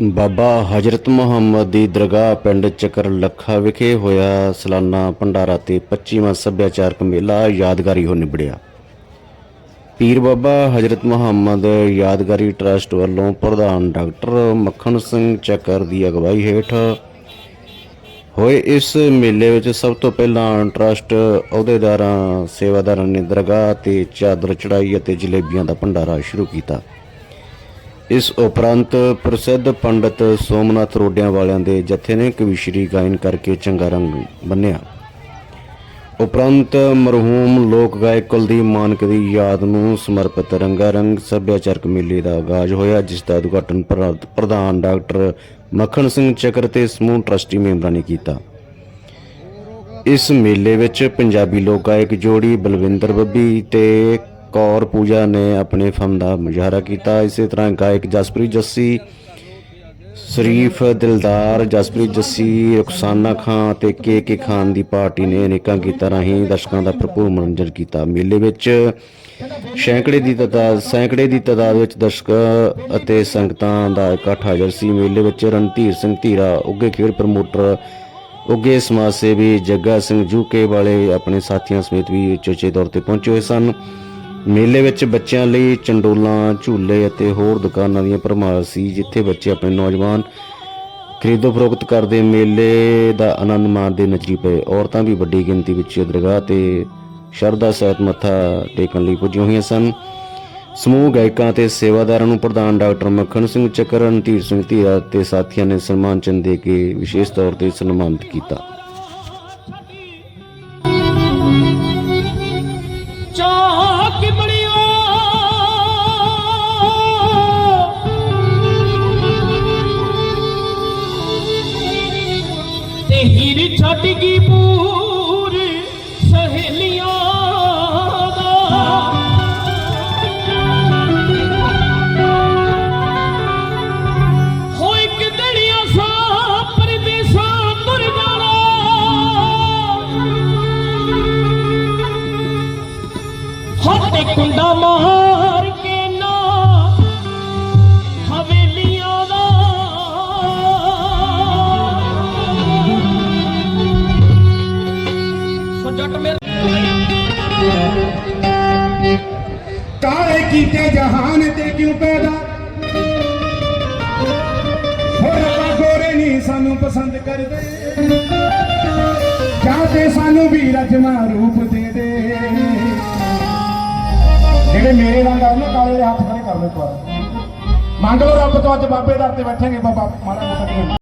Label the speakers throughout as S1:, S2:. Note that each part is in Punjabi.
S1: ਬਾਬਾ ਹਜ਼ਰਤ ਮੁਹੰਮਦ ਦੀ ਦਰਗਾਹ ਪਿੰਡ ਚੱਕਰ ਲੱਖਾ ਵਿਖੇ ਹੋਇਆ ਸਾਲਾਨਾ ਭੰਡਾਰਾ ਤੇ 25ਵਾਂ ਸੱਭਿਆਚਾਰਕ ਮੇਲਾ ਯਾਦਗਾਰੀ ਹੋ ਨਿਬੜਿਆ। ਪੀਰ ਬਾਬਾ ਹਜ਼ਰਤ ਮੁਹੰਮਦ ਯਾਦਗਾਰੀ ਟਰਸਟ ਵੱਲੋਂ ਪ੍ਰਧਾਨ ਡਾਕਟਰ ਮੱਖਣ ਸਿੰਘ ਚੱਕਰ ਦੀ ਅਗਵਾਈ ਹੇਠ ਹੋਏ ਇਸ ਮੇਲੇ ਵਿੱਚ ਸਭ ਤੋਂ ਪਹਿਲਾਂ ਟਰਸਟ ਅਹੁਦੇਦਾਰਾਂ, ਸੇਵਾਦਾਰਾਂ ਨੇ ਦਰਗਾਹ ਤੇ ਚਾਦਰ ਚੜਾਈ ਅਤੇ ਜਲੇਬੀਆਂ ਦਾ ਭੰਡਾਰਾ ਸ਼ੁਰੂ ਕੀਤਾ। ਇਸ ਉਪਰੰਤ ਪ੍ਰਸਿੱਧ ਪੰਡਤ ਸੋਮਨਾਥ ਰੋਡਿਆਂ ਵਾਲਿਆਂ ਦੇ ਜਥੇ ਨੇ ਕਵਿਸ਼ਰੀ ਗਾਇਨ ਕਰਕੇ ਚੰਗਾ ਰੰਗ ਬੰਨਿਆ। ਉਪਰੰਤ ਮਰਹੂਮ ਲੋਕ ਗਾਇਕ ਕੁਲਦੀਪ ਮਾਨਕ ਦੀ ਯਾਦ ਨੂੰ ਸਮਰਪਿਤ ਰੰਗਾ ਰੰਗ ਸੱਭਿਆਚਾਰਕ ਮੇਲੇ ਦਾ ਆਗਾਜ਼ ਹੋਇਆ, ਜਿਸ ਦਾ ਉਦਘਾਟਨ ਪ੍ਰਧਾਨ ਡਾਕਟਰ ਮੱਖਣ ਸਿੰਘ ਚੱਕਰ ਤੇ ਸਮੂਹ ਟਰਸਟੀ ਮੈਂਬਰਾਂ ਨੇ ਕੀਤਾ। ਇਸ ਮੇਲੇ ਵਿੱਚ ਪੰਜਾਬੀ ਲੋਕ ਗਾਇਕ ਜੋੜੀ ਬਲਵਿੰਦਰ ਬੱਬੀ ਤੇ ਕੌਰ ਪੂਜਾ ਨੇ ਆਪਣੇ ਫਨ ਦਾ ਮੁਜ਼ਾਹਰਾ ਕੀਤਾ। ਇਸੇ ਤਰ੍ਹਾਂ ਗਾਇਕ ਜਸਪ੍ਰੀਤ ਜੱਸੀ, ਸ਼ਰੀਫ ਦਿਲਦਾਰ ਜਸਪ੍ਰੀਤ ਜੱਸੀ, ਰੁਖਸਾਨਾ ਖਾਨ ਤੇ ਕੇ ਕੇ ਖਾਨ ਦੀ ਪਾਰਟੀ ਨੇ ਅਨੇਕਾਂ ਗੀਤਾਂ ਰਾਹੀਂ ਦਰਸ਼ਕਾਂ ਦਾ ਭਰਪੂਰ ਮਨੋਰੰਜਨ ਕੀਤਾ। ਮੇਲੇ ਵਿੱਚ ਸੈਂਕੜੇ ਦੀ ਤਾਦਾਦ, ਸੈਂਕੜੇ ਦੀ ਤਾਦਾਦ ਵਿੱਚ ਦਰਸ਼ਕ ਅਤੇ ਸੰਗਤਾਂ ਦਾ ਇਕੱਠ ਹਾਜ਼ਰ ਸੀ। ਮੇਲੇ ਵਿੱਚ ਰਣਧੀਰ ਸਿੰਘ ਧੀਰਾ ਉੱਗੇ ਖੇਡ ਪ੍ਰਮੋਟਰ ਉੱਗੇ ਸਮਾਜ ਸੇਵੀ ਜੱਗਾ ਸਿੰਘ ਜੂਕੇ ਵਾਲੇ ਆਪਣੇ ਸਾਥੀਆਂ ਸਮੇਤ ਵੀ ਚੋਚੇ ਤੌਰ ਤੇ ਪਹੁੰਚੇ ਹੋਏ ਸਨ। ਮੇਲੇ ਵਿੱਚ ਬੱਚਿਆਂ ਲਈ ਚੰਡੋਲਾਂ, ਝੂਲੇ ਅਤੇ ਹੋਰ ਦੁਕਾਨਾਂ ਦੀਆਂ ਭਰਮਾਰ ਸੀ, ਜਿੱਥੇ ਬੱਚੇ ਆਪਣੇ ਨੌਜਵਾਨ ਖਰੀਦੋ ਫਰੋਖਤ ਕਰਦੇ ਮੇਲੇ ਦਾ ਆਨੰਦ ਮਾਣਦੇ ਨੱਚੀ ਪਏ। ਔਰਤਾਂ ਵੀ ਵੱਡੀ ਗਿਣਤੀ ਵਿੱਚ ਦਰਗਾਹ ਤੇ ਸ਼ਰਧਾ ਸਹਿਤ ਮੱਥਾ ਟੇਕਣ ਲਈ ਪੁੱਜੀਆਂ ਹੋਈਆਂ ਸਨ। ਸਮੂਹ ਗਾਇਕਾਂ ਤੇ ਸੇਵਾਦਾਰਾਂ ਨੂੰ ਪ੍ਰਧਾਨ ਡਾਕਟਰ ਮੱਖਣ ਸਿੰਘ ਚੱਕਰ ਰਣਧੀਰ ਸਿੰਘ ਧੀਰਾ ਤੇ ਸਾਥੀਆਂ ਨੇ ਸਨਮਾਨ ਚਿੰਨ੍ਹ ਦੇ ਕੇ ਵਿਸ਼ੇਸ਼ ਤੌਰ ਤੇ ਸਨਮਾਨਿਤ ਕੀਤਾ।
S2: ਕੀਤੇ ਜਹਾਨ ਤੇ ਕਿਉਂ ਪੈਦਾ? ਹੋ ਰੱਬਾ ਗੋਰੇ ਨਹੀਂ ਸਾਨੂੰ ਪਸੰਦ ਕਰਦੇ। ਜਾਂ ਤੇ ਸਾਨੂੰ ਵੀ ਰਜਮਾ ਰੂਪ ਦੇ ਦੇ। ਜਿਹੜੇ ਮੇਰੇ ਰੰਗ ਆ ਨਾ ਕਾਲੇ ਦੇ ਹੱਥ ਖੜੇ ਕਰ ਲਓ ਇੱਕ ਵਾਰ। ਮੰਗ ਲਓ ਰੱਬ ਤੋਂ ਅੱਜ ਬਾਬੇ ਦਰ ਤੇ ਬੈਠਾਂਗੇ, ਬਾਬਾ ਮਾੜਾ ਮੋਟਾ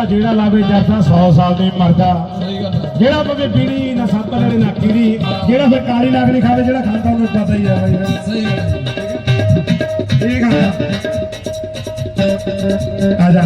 S2: ਕਹਿੰਦਾ ਜਿਹੜਾ ਲਾਵੇ ਜਰਦਾ 100 ਸਾਲ ਦੇ ਮਰਦਾ। ਜਿਹੜਾ ਪਵੇ ਪੀੜੀ ਨਾ ਸੱਪ ਲੜੇ ਨਾ ਕੀੜੀ ਜਿਹੜਾ ਫਿਰ ਕਾਲੀ ਲੱਗ ਨਹੀਂ ਖਾਵੇ ਜਿਹੜਾ ਖਾਂਦਾ ਉਹਨੂੰ ਪਤਾ ਹੀ ਆ ਬਾਈ ਸਹੀ ਠੀਕ ਆ। ਆ ਜਾ।